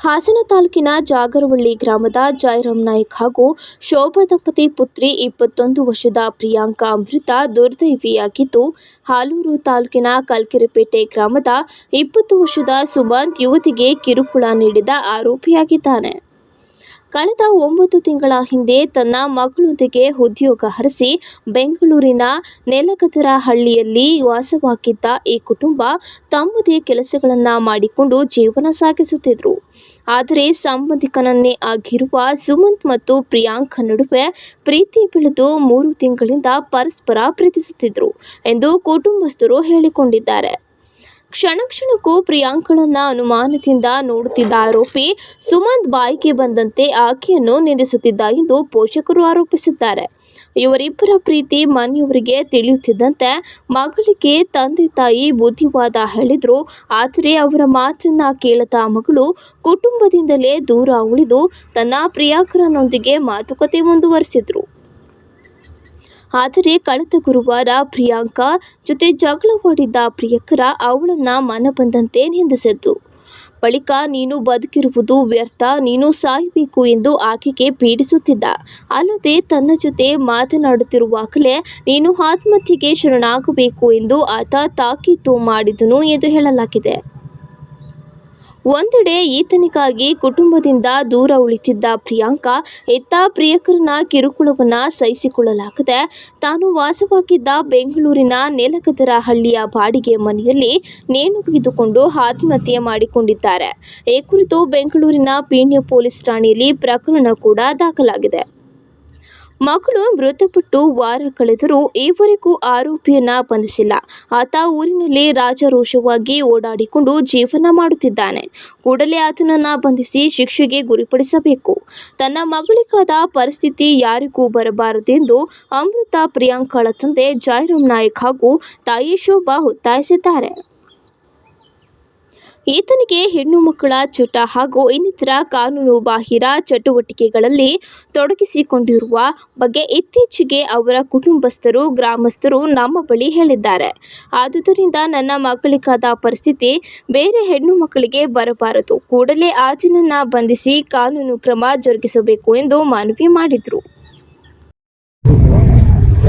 ಹಾಸನ ತಾಲೂಕಿನ ಜಾಗರವಳ್ಳಿ ಗ್ರಾಮದ ಜಯರಾಮ್ ನಾಯ್ಕ್ ಹಾಗೂ ಶೋಭಾ ದಂಪತಿ ಪುತ್ರಿ ಇಪ್ಪತ್ತೊಂದು ವರ್ಷದ ಪ್ರಿಯಾಂಕಾ ಅಮೃತ ದುರ್ದೈವಿಯಾಗಿದ್ದು, ಹಾಲೂರು ತಾಲೂಕಿನ ಕಲ್ಕೆರೆಪೇಟೆ ಗ್ರಾಮದ ಇಪ್ಪತ್ತು ವರ್ಷದ ಸುಮಂತ್ ಯುವತಿಗೆ ಕಿರುಕುಳ ನೀಡಿದ ಆರೋಪಿಯಾಗಿದ್ದಾನೆ. ಕಳೆದ ಒಂಬತ್ತು ತಿಂಗಳ ಹಿಂದೆ ತನ್ನ ಮಗಳೊಂದಿಗೆ ಉದ್ಯೋಗ ಹರಿಸಿ ಬೆಂಗಳೂರಿನ ನೆಲಗದರಹಳ್ಳಿಯಲ್ಲಿ ವಾಸವಾಗಿದ್ದ ಈ ಕುಟುಂಬ ತಮ್ಮದೇ ಕೆಲಸಗಳನ್ನು ಮಾಡಿಕೊಂಡು ಜೀವನ ಸಾಗಿಸುತ್ತಿದ್ರು. ಆದರೆ ಸಂಬಂಧಿಕನನ್ನೇ ಆಗಿರುವ ಸುಮಂತ್ ಮತ್ತು ಪ್ರಿಯಾಂಕ ನಡುವೆ ಪ್ರೀತಿ ಬೆಳೆದು ಮೂರು ತಿಂಗಳಿಂದ ಪರಸ್ಪರ ಪ್ರೀತಿಸುತ್ತಿದ್ರು ಎಂದು ಕುಟುಂಬಸ್ಥರು ಹೇಳಿಕೊಂಡಿದ್ದಾರೆ. ಕ್ಷಣ ಕ್ಷಣಕ್ಕೂ ಪ್ರಿಯಾಂಕಳನ್ನ ಅನುಮಾನದಿಂದ ನೋಡುತ್ತಿದ್ದ ಆರೋಪಿ ಸುಮಂತ್ ಬಾಯಿಗೆ ಬಂದಂತೆ ಆಕೆಯನ್ನು ನಿಂದಿಸುತ್ತಿದ್ದ ಎಂದು ಪೋಷಕರು ಆರೋಪಿಸಿದ್ದಾರೆ. ಇವರಿಬ್ಬರ ಪ್ರೀತಿ ಮನೆಯವರಿಗೆ ತಿಳಿಯುತ್ತಿದ್ದಂತೆ ಮಗಳಿಗೆ ತಂದೆ ತಾಯಿ ಬುದ್ಧಿವಾದ ಹೇಳಿದ್ರು. ಆದರೆ ಅವರ ಮಾತನ್ನ ಕೇಳದ ಮಗಳು ಕುಟುಂಬದಿಂದಲೇ ದೂರ ಉಳಿದು ತನ್ನ ಪ್ರಿಯಾಕರನೊಂದಿಗೆ ಮಾತುಕತೆ ಮುಂದುವರಿಸಿದ್ರು. ಆದರೆ ಕಳೆದ ಗುರುವಾರ ಪ್ರಿಯಾಂಕಾ ಜೊತೆ ಜಗಳವಾಡಿದ್ದ ಪ್ರಿಯಕರ ಅವಳನ್ನ ಮನ ಬಂದಂತೆ ನಿಂದಿಸಿದ್ದು. ಬಳಿಕ ನೀನು ಬದುಕಿರುವುದು ವ್ಯರ್ಥ, ನೀನು ಸಾಯಬೇಕು ಎಂದು ಆಕೆಗೆ ಪೀಡಿಸುತ್ತಿದ್ದ. ಅಲ್ಲದೆ ತನ್ನ ಜೊತೆ ಮಾತನಾಡುತ್ತಿರುವಾಗಲೇ ನೀನು ಆತ್ಮಹತ್ಯೆಗೆ ಶರಣಾಗಬೇಕು ಎಂದು ಆತ ತಾಕೀತು ಮಾಡಿದನು ಎಂದು ಹೇಳಲಾಗಿದೆ. ಒಂದೆಡೆ ಈತನಿಗಾಗಿ ಕುಟುಂಬದಿಂದ ದೂರ ಉಳಿತಿದ್ದ ಪ್ರಿಯಾಂಕಾ ಇತ್ತ ಪ್ರಿಯಕರನ ಕಿರುಕುಳವನ್ನ ಸಹಿಸಿಕೊಳ್ಳಲಾಗದೆ ತಾನು ವಾಸವಾಗಿದ್ದ ಬೆಂಗಳೂರಿನ ನೆಲಗದರಹಳ್ಳಿಯ ಬಾಡಿಗೆ ಮನೆಯಲ್ಲಿ ನೇಣು ಬಿಗಿದುಕೊಂಡು ಆತ್ಮಹತ್ಯೆ ಮಾಡಿಕೊಂಡಿದ್ದಾರೆ. ಈ ಕುರಿತು ಬೆಂಗಳೂರಿನ ಪೀಣ್ಯ ಪೊಲೀಸ್ ಠಾಣೆಯಲ್ಲಿ ಪ್ರಕರಣ ಕೂಡ ದಾಖಲಾಗಿದೆ. ಮಗಳು ಮೃತಪಟ್ಟು ವಾರ ಕಳೆದರೂ ಈವರೆಗೂ ಆರೋಪಿಯನ್ನ ಬಂಧಿಸಿಲ್ಲ. ಆತ ಊರಿನಲ್ಲಿ ರಾಜಾರೋಷವಾಗಿ ಓಡಾಡಿಕೊಂಡು ಜೀವನ ಮಾಡುತ್ತಿದ್ದಾನೆ. ಕೂಡಲೇ ಆತನನ್ನ ಬಂಧಿಸಿ ಶಿಕ್ಷೆಗೆ ಗುರಿಪಡಿಸಬೇಕು. ತನ್ನ ಮಗಳಿಗಾದ ಪರಿಸ್ಥಿತಿ ಯಾರಿಗೂ ಬರಬಾರದೆಂದು ಅಮೃತ ಪ್ರಿಯಾಂಕಳ ತಂದೆ ಜಯರಾಮ್ ನಾಯಕ್ ಹಾಗೂ ತಾಯಿ ಶೋಭಾ ಒತ್ತಾಯಿಸಿದ್ದಾರೆ. ಈತನಿಗೆ ಹೆಣ್ಣು ಮಕ್ಕಳ ಚಟ ಹಾಗೂ ಇನ್ನಿತರ ಕಾನೂನು ಬಾಹಿರ ಚಟುವಟಿಕೆಗಳಲ್ಲಿ ತೊಡಗಿಸಿಕೊಂಡಿರುವ ಬಗ್ಗೆ ಇತ್ತೀಚೆಗೆ ಅವರ ಕುಟುಂಬಸ್ಥರು, ಗ್ರಾಮಸ್ಥರು ನಮ್ಮ ಬಳಿ ಹೇಳಿದ್ದಾರೆ. ಆದುದರಿಂದ ನನ್ನ ಮಕ್ಕಳಿಗಾದ ಪರಿಸ್ಥಿತಿ ಬೇರೆ ಹೆಣ್ಣು ಮಕ್ಕಳಿಗೆ ಬರಬಾರದು. ಕೂಡಲೇ ಆತನನ್ನ ಬಂಧಿಸಿ ಕಾನೂನು ಕ್ರಮ ಜರುಗಿಸಬೇಕು ಎಂದು ಮನವಿ ಮಾಡಿದರು.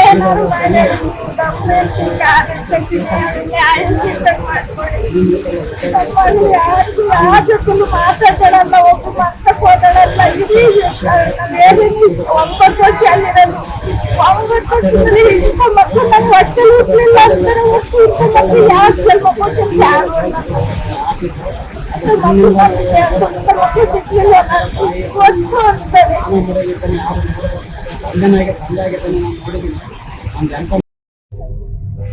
ಏನಾದ್ರು ಮಾಡಿ ನಮ್ಮ ನ್ಯಾಯ ಸಿದ್ಧತೆ ಮಾಡ್ಕೊಡಿ ನಮ್ಮ ಮಗಳು ಯಾರಿಗೂ ಯಾರ ಜೊತೆಲೂ ಮಾತಾಡಲ್ಲ ಒಬ್ಬ ಮಕ್ಕಳು ಹೋದಳಲ್ಲ ಇಡೀ ನಾವೇನು ಒಂಬತ್ತು ವರ್ಷ ಅಲ್ಲಿರೋದು ಒಂಬತ್ತು ವರ್ಷದಲ್ಲಿ ಇಂಥ ಮಕ್ಕಳು ನನ್ನ ಹೊಟ್ಟೆಲಿ ಹುಟ್ಟಲಿಲ್ಲ ಅಂತಾರೆ ಹುಟ್ಟು ಇಂಥ ಮಕ್ಕಳು ಯಾರು ಜನ್ಮ ಕೊಟ್ಟಿಲ್ಲ ಯಾರು ಮಕ್ಕಳು ಗೊತ್ತು ಅಂತಾರೆ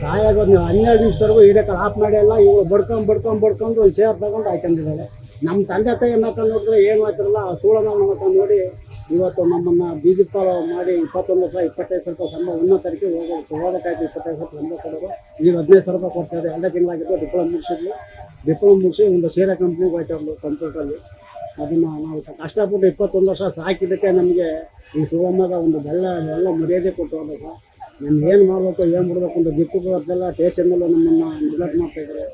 ಸಾಯಾಗೋದು ನೀವು ಹನ್ನೆರಡು ನಿಮಿಷದವರೆಗೂ ಹಿಡಿಯಕ್ಕೆ ಆಫ್ ಮಾಡಿ ಎಲ್ಲ ಇವ್ರು ಬಡ್ಕೊಂಡು ಬಡ್ಕೊಂಡು ಬಡ್ಕೊಂಡು ಒಂದು ಚೇರ್ ತಗೊಂಡು ಹಾಕೊಂಡಿದ್ದಾಳೆ ನಮ್ಮ ತಂದೆ ತಾಯಿ ಮಕ್ಕಳು ನೋಡಿದ್ರೆ ಏನು ಮಾಡ್ತಿರಲ್ಲ ಆ ಸೂಳನ ಮಕ್ಕಳು ನೋಡಿ ಇವತ್ತು ನಮ್ಮನ್ನು ಬೀದಿ ಪಾಲು ಮಾಡಿ ಇಪ್ಪತ್ತೊಂದು ಸಾವಿರ ಇಪ್ಪತ್ತೈದು ಸಾವಿರ ರೂಪಾಯಿ ಸಂಬಳ ತಾರೀಕು ಹೋಗೋದು ಹೋಗೋಕ್ಕಾಯ್ತು ಇಪ್ಪತ್ತೈದು ಸಾವಿರ ಸಂಬಳ ಕೊಡೋದು. ನೀವು ಹದಿನೈದು ಸಾವಿರ ರೂಪಾಯಿ ಕೊಡ್ತಾರೆ ಎಲ್ಲ ತಿಂಗಳಾಗಿದ್ದು ಡಿಪ್ಲೊಮ ಮುಗಿಸಿದ್ವಿ ಡಿಪ್ಲೊಮ ಮುಗಿಸಿ ಒಂದು ಸೀರೆ ಕಂಪ್ನಿಗೆ ಹೋಯ್ತಾರಲ್ಲ ಕಂಪ್ಯೂಟ್ರಲ್ಲಿ ಅದನ್ನು ನಾವು ಕಷ್ಟಪಟ್ಟು ಇಪ್ಪತ್ತೊಂದು ವರ್ಷ ಸಾಕಿದ್ದಕ್ಕೆ ನಮಗೆ ಈ ಶಿವಮೊಗ್ಗ ಒಂದು ಬೆಲ್ಲ ಎಲ್ಲ ಮರ್ಯಾದೆ ಕೊಟ್ಟು ಹೋದಾಗ ನಾನು ಏನು ಮಾಡಬೇಕು ಏನು ಮಾಡಬೇಕು ಅಂತ ದಿಕ್ಕು ಬರ್ತಿಲ್ಲ ಸ್ಟೇಷನ್ನಲ್ಲೂ ನಮ್ಮನ್ನು ನೆಗ್ಲೆಕ್ಟ್ ಮಾಡ್ತಾಯಿದ್ದಾರೆ